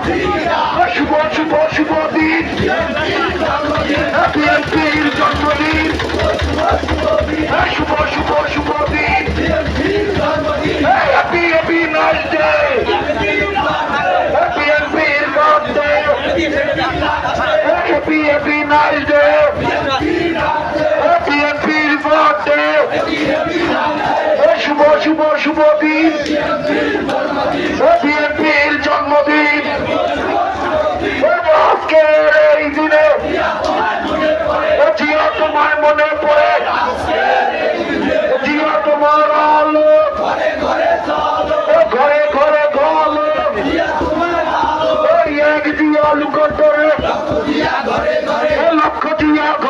শুভ শুভ শুভ দিন বিএনপির জন্মদিন শুভ শুভ শুভ দিন হ্যাপি হ্যাপি নাইস ডে বিএনপির বার্থডে হ্যাপি শুভ শুভ শুভ দিন Patriot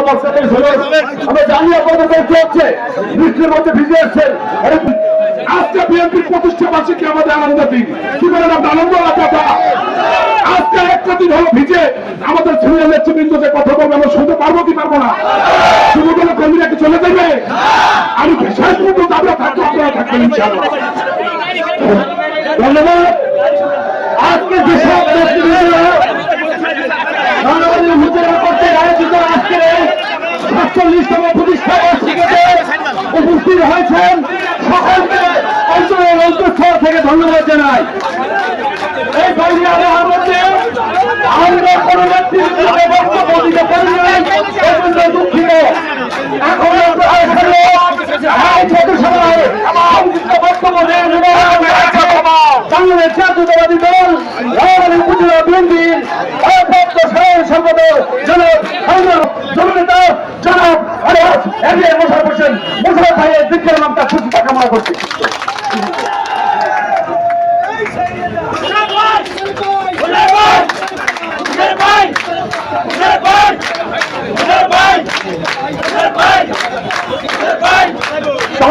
আপনার বক্তব্য শুনুন আমরা জানি আমাদের ছেলে নেতৃবৃন্দ যে কথা বলবে, আমরা শুনতে পারব কি পারব না? শুধু বলে কর্মীরা কি চলে যাবে? আমি শেষ পর্যন্ত আমরা থাকব, আপনারা থাকবেন ধন্যবাদ। আজকে যেসব সাতচল্লিশতম প্রতিষ্ঠা বার্ষিকীতে উপস্থিত হয়েছেন সকলকে অঞ্চলের অন্তঃস্থল থেকে ধন্যবাদ জানাই। এই সংগ্রামের আমাদের আমরা কোনো নেতৃত্বকে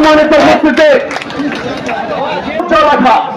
wanted to hit today. Don't try my.